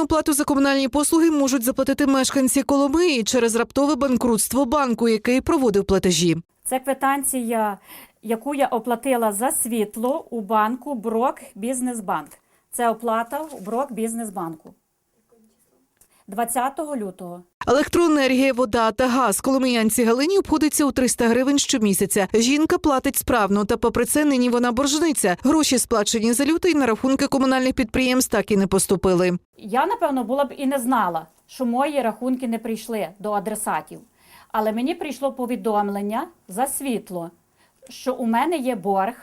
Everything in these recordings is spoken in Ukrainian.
оплату за комунальні послуги можуть заплатити мешканці Коломиї через раптове банкрутство банку, який проводив платежі. Це квитанція, яку я оплатила за світло у банку Брок Бізнесбанк. Це оплата у Брок Бізнесбанку. 20 лютого. Електроенергія, вода та газ коломиянці Галині обходиться у 300 гривень щомісяця. Жінка платить справно, та попри це нині вона боржниця. Гроші, сплачені за лютий, на рахунки комунальних підприємств так і не поступили. Я, напевно, була б і не знала, що мої рахунки не прийшли до адресатів. Але мені прийшло повідомлення за світло, що у мене є борг.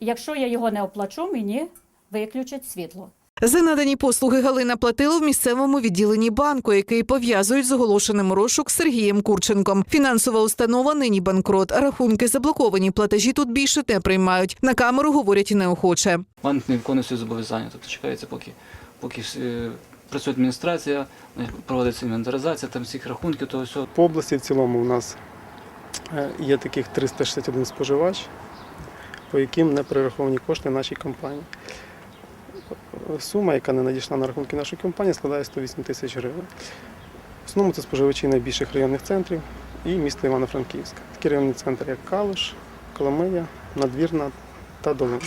Якщо я його не оплачу, мені виключать світло. За надані послуги Галина платила в місцевому відділенні банку, який пов'язують з оголошеним розшук Сергієм Курченком. Фінансова установа нині банкрот. Рахунки заблоковані. Платежі тут більше не приймають. На камеру говорять неохоче. Банк не виконує свої зобов'язання, тобто чекається, поки, поки е, працює адміністрація, проводиться інвентаризація там всіх рахунків, того всього. По області в цілому у нас е, є таких 361 споживач, по яким не перераховані кошти нашій компанії. Сума, яка не надійшла на рахунки нашої компанії, складає 108 тисяч гривень. В основному це споживачі найбільших районних центрів і міста Івано-Франківська. Такі районні центри, як Калуш, Коломия, Надвірна та Долина.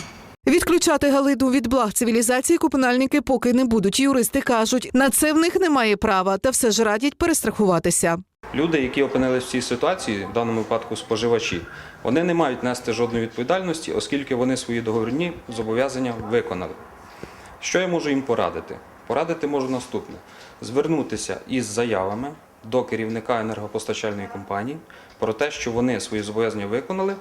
Відключати Галину від благ цивілізації комунальники поки не будуть. Юристи кажуть, на це в них немає права, та все ж радять перестрахуватися. Люди, які опинились в цій ситуації, в даному випадку споживачі, вони не мають нести жодної відповідальності, оскільки вони свої договірні зобов'язання виконали. Що я можу їм порадити? Порадити можу наступне: звернутися із заявами до керівника енергопостачальної компанії про те, що вони свої зобов'язання виконали,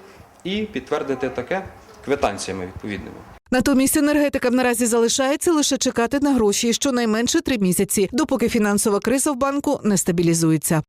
і підтвердити таке квитанціями відповідними. Натомість енергетикам наразі залишається лише чекати на гроші щонайменше три місяці, допоки фінансова криза в банку не стабілізується.